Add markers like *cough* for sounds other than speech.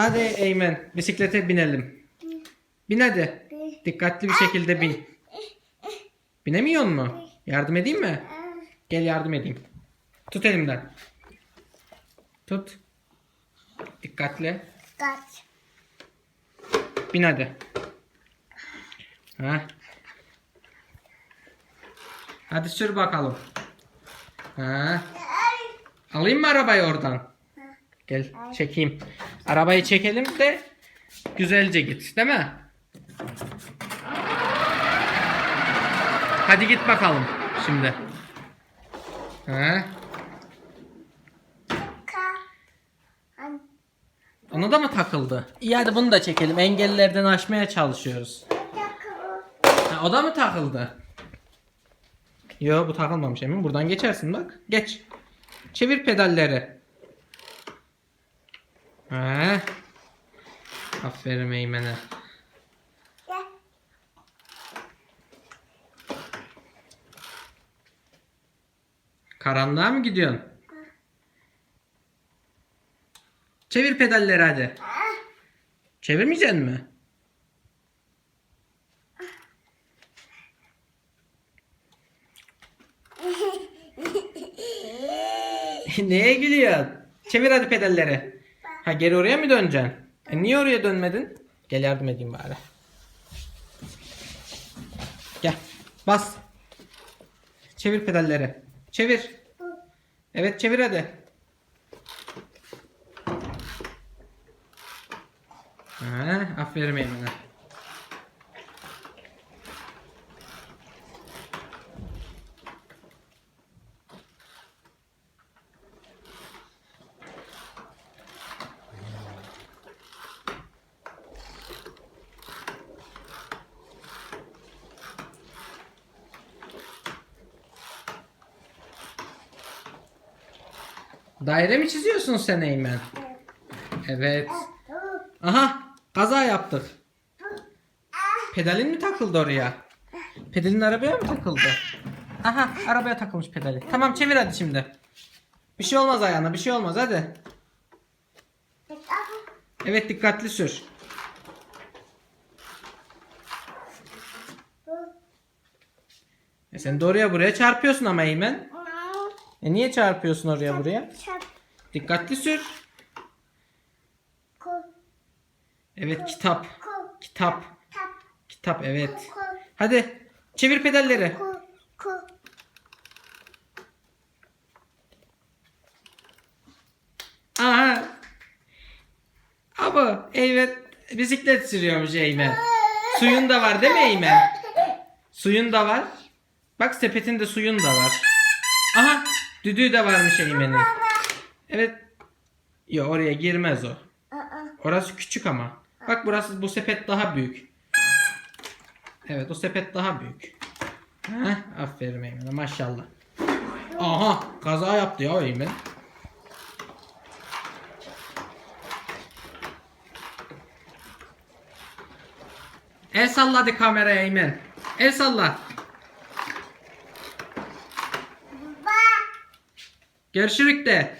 Hadi Eymen bisiklete binelim. Bin hadi. Dikkatli bir şekilde bin. Binemiyor mu? Yardım edeyim mi? Gel yardım edeyim. Tut elimden. Tut. Dikkatli. Kaç. Bin hadi. Ha. Hadi sür bakalım. Ha. Alayım mı arabayı oradan? Gel çekeyim. Arabayı çekelim de güzelce git değil mi? Hadi git bakalım şimdi. An. Ona da mı takıldı? İyi hadi bunu da çekelim. Engellerden aşmaya çalışıyoruz. Ha, o da mı takıldı? Yo bu takılmamış Emin. Buradan geçersin bak. Geç. Çevir pedalleri. Ha. Aferin Eymen'e. Karanlığa mı gidiyorsun? Çevir pedalleri hadi. Çevirmeyeceksin mi? *laughs* Neye gülüyorsun? Çevir hadi pedalleri. Ha geri oraya mı döneceksin? E niye oraya dönmedin? Gel yardım edeyim bari. Gel. Bas. Çevir pedalleri. Çevir. Evet çevir hadi. Ha, aferin Eymen'e. Daire mi çiziyorsun sen Eymen? Evet. Aha kaza yaptık. Pedalin mi takıldı oraya? Pedalin arabaya mı takıldı? Aha arabaya takılmış pedali. Tamam çevir hadi şimdi. Bir şey olmaz ayağına bir şey olmaz hadi. Evet dikkatli sür. E sen de oraya buraya çarpıyorsun ama Eymen. E niye çarpıyorsun oraya buraya? Çap. Dikkatli sür. Evet kitap. Kitap. Tap. Kitap evet. Hadi çevir pedalleri. Aha. Ama evet bisiklet sürüyormuş Eymen. Suyun da var değil mi Eymen? *laughs* Suyun da var. Bak sepetinde suyun da var. Düdüğü de varmış Eymen'in. Evet. Yo oraya girmez o. Orası küçük ama. Bak burası bu sepet daha büyük. Evet o sepet daha büyük. Heh, aferin Eymen'e maşallah. Aha kaza yaptı ya Eymen. El salladı kameraya Eymen. El salla. Görüşürük de.